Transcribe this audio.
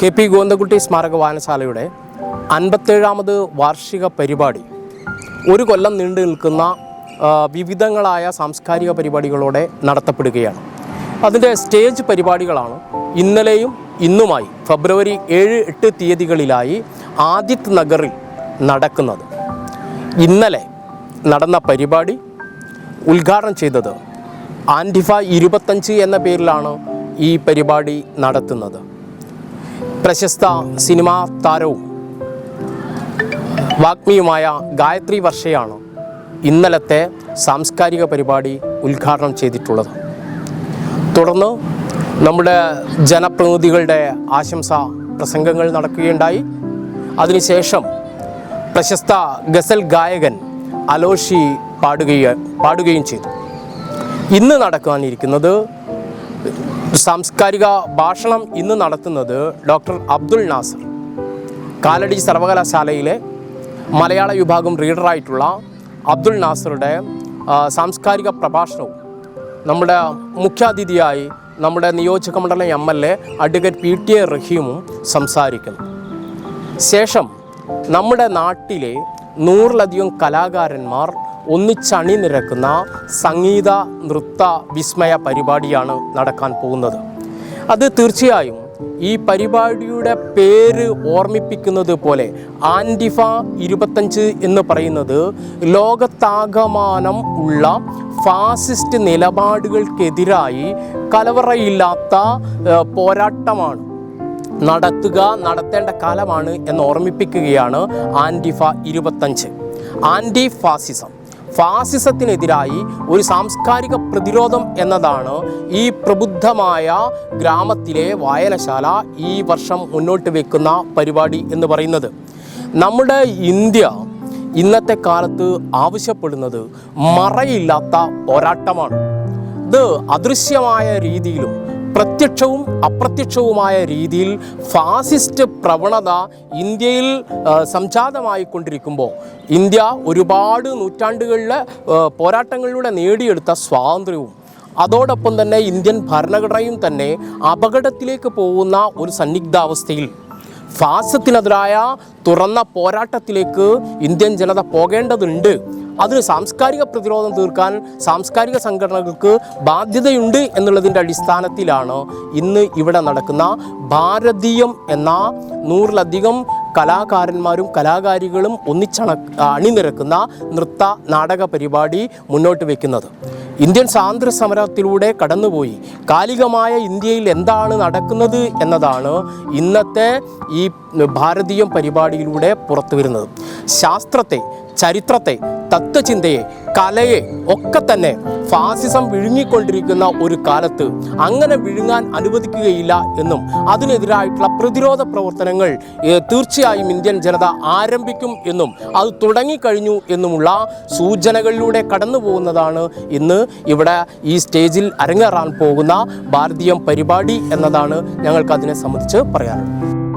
K P ഗോന്തകുട്ടി സ്മാരക വായനശാലയുടെ അൻപത്തേഴാമത് വാർഷിക പരിപാടി. ഒരു കൊല്ലം നീണ്ടു നിൽക്കുന്ന വിവിധങ്ങളായ സാംസ്കാരിക പരിപാടികളോടെ നടത്തപ്പെടുകയാണ്. അതിന്റെ സ്റ്റേജ് പരിപാടികളാണ് ഇന്നലെയും ഇന്നുമായി ഫെബ്രുവരി ഏഴ് എട്ട് തീയതികളിലായി ആദിത് നഗറിൽ നടക്കുന്നത്. ഇന്നലെ നടന്ന പരിപാടി ഉദ്ഘാടനം ചെയ്തത് ആന്റിഫ ഇരുപത്തഞ്ച് എന്ന പേരിലാണ് ഈ പരിപാടി നടത്തുന്നത്. പ്രശസ്ത സിനിമാ താരവും വാഗ്മിയുമായ ഗായത്രി വർഷയാണ് ഇന്നലത്തെ സാംസ്കാരിക പരിപാടി ഉദ്ഘാടനം ചെയ്തിട്ടുള്ളത്. തുടർന്ന് നമ്മുടെ ജനപ്രതിനിധികളുടെ ആശംസ പ്രസംഗങ്ങൾ നടക്കുകയുണ്ടായി. അതിനുശേഷം പ്രശസ്ത ഗസൽ ഗായകൻ അലോഷി പാടുകയും പാടുകയും ചെയ്തു. ഇന്ന് നടക്കാനിരിക്കുന്നത് സാംസ്കാരിക ഭാഷണം ഇന്ന് നടത്തുന്നത് ഡോക്ടർ അബ്ദുൾ നാസർ. കാലടി സർവകലാശാലയിലെ മലയാള വിഭാഗം റീഡറായിട്ടുള്ള അബ്ദുൾ നാസറുടെ സാംസ്കാരിക പ്രഭാഷണവും നമ്മുടെ മുഖ്യാതിഥിയായി നമ്മുടെ നിയോജക മണ്ഡലം M L A advocate P T A റഹീമും സംസാരിക്കുന്നു. ശേഷം നമ്മുടെ നാട്ടിലെ നൂറിലധികം കലാകാരന്മാർ ഒന്നിച്ചണിനിരക്കുന്ന സംഗീത നൃത്ത വിസ്മയ പരിപാടിയാണ് നടക്കാൻ പോകുന്നത്. അത് തീർച്ചയായും ഈ പരിപാടിയുടെ പേര് ഓർമ്മിപ്പിക്കുന്നത് പോലെ ആന്റിഫ ഇരുപത്തഞ്ച് എന്ന് പറയുന്നത് ലോകത്താകമാനം ഉള്ള ഫാസിസ്റ്റ് നിലപാടുകൾക്കെതിരായി കലവറയില്ലാത്ത പോരാട്ടമാണ്. നടത്തുക നടത്തേണ്ട കാലമാണ് എന്ന് ഓർമ്മിപ്പിക്കുകയാണ് ആന്റിഫ ഇരുപത്തഞ്ച്. ആന്റി ഫാസിസം ഫാസിസത്തിനെതിരായി ഒരു സാംസ്കാരിക പ്രതിരോധം എന്നതാണ് ഈ പ്രബുദ്ധമായ ഗ്രാമത്തിലെ വായനശാല ഈ വർഷം മുന്നോട്ട് വെക്കുന്ന പരിപാടി എന്ന് പറയുന്നത്. നമ്മുടെ ഇന്ത്യ ഇന്നത്തെ കാലത്ത് ആവശ്യപ്പെടുന്നത് മറയില്ലാത്ത പോരാട്ടമാണ്. ഇത് അദൃശ്യമായ രീതിയിലും പ്രത്യക്ഷവും അപ്രത്യക്ഷവുമായ രീതിയിൽ ഫാസിസ്റ്റ് പ്രവണത ഇന്ത്യയിൽ സംജാതമായി സംജാതമായിക്കൊണ്ടിരിക്കുമ്പോൾ ഇന്ത്യ ഒരുപാട് നൂറ്റാണ്ടുകളിലെ പോരാട്ടങ്ങളിലൂടെ നേടിയെടുത്ത സ്വാതന്ത്ര്യവും അതോടൊപ്പം തന്നെ ഇന്ത്യൻ ഭരണഘടനയും തന്നെ അപകടത്തിലേക്ക് പോകുന്ന ഒരു സന്നിഗ്ധാവസ്ഥയിൽ ഫാസത്തിനെതിരായ തുറന്ന പോരാട്ടത്തിലേക്ക് ഇന്ത്യൻ ജനത പോകേണ്ടതുണ്ട്. അതിന് സാംസ്കാരിക പ്രതിരോധം തീർക്കാൻ സാംസ്കാരിക സംഘടനകൾക്ക് ബാധ്യതയുണ്ട് എന്നുള്ളതിന്റെ അടിസ്ഥാനത്തിലാണ് ഇന്ന് ഇവിടെ നടക്കുന്ന ഭാരതീയം എന്ന നൂറിലധികം കലാകാരന്മാരും കലാകാരികളും ഒന്നിച്ചണ അണിനിരക്കുന്ന നൃത്ത നാടക പരിപാടി മുന്നോട്ട് വയ്ക്കുന്നത്. ഇന്ത്യൻ സ്വാതന്ത്ര്യ സമരത്തിലൂടെ കടന്നുപോയി. കാലികമായ ഇന്ത്യയിൽ എന്താണ് നടക്കുന്നത് എന്നതാണ് ഇന്നത്തെ ഈ ഭാരതീയം പരിപാടിയിലൂടെ പുറത്തു വരുന്നത് ശാസ്ത്രത്തെ ചരിത്രത്തെ തത്വചിന്തയെ കലയെ ഒക്കെ തന്നെ ഫാസിസം വിഴുങ്ങിക്കൊണ്ടിരിക്കുന്ന ഒരു കാലത്ത് അങ്ങനെ വിഴുങ്ങാൻ അനുവദിക്കുകയില്ല എന്നും അതിനെതിരായിട്ടുള്ള പ്രതിരോധ പ്രവർത്തനങ്ങൾ തീർച്ചയായും ഇന്ത്യൻ ജനത ആരംഭിക്കും എന്നും അത് തുടങ്ങിക്കഴിഞ്ഞു എന്നുമുള്ള സൂചനകളിലൂടെ കടന്നു പോകുന്നതാണ് ഇന്ന് ഇവിടെ ഈ സ്റ്റേജിൽ അരങ്ങേറാൻ പോകുന്ന ഭാരതീയം പരിപാടി എന്നതാണ് ഞങ്ങൾക്ക് അതിനെ സംബന്ധിച്ച് പറയാനുള്ളത്.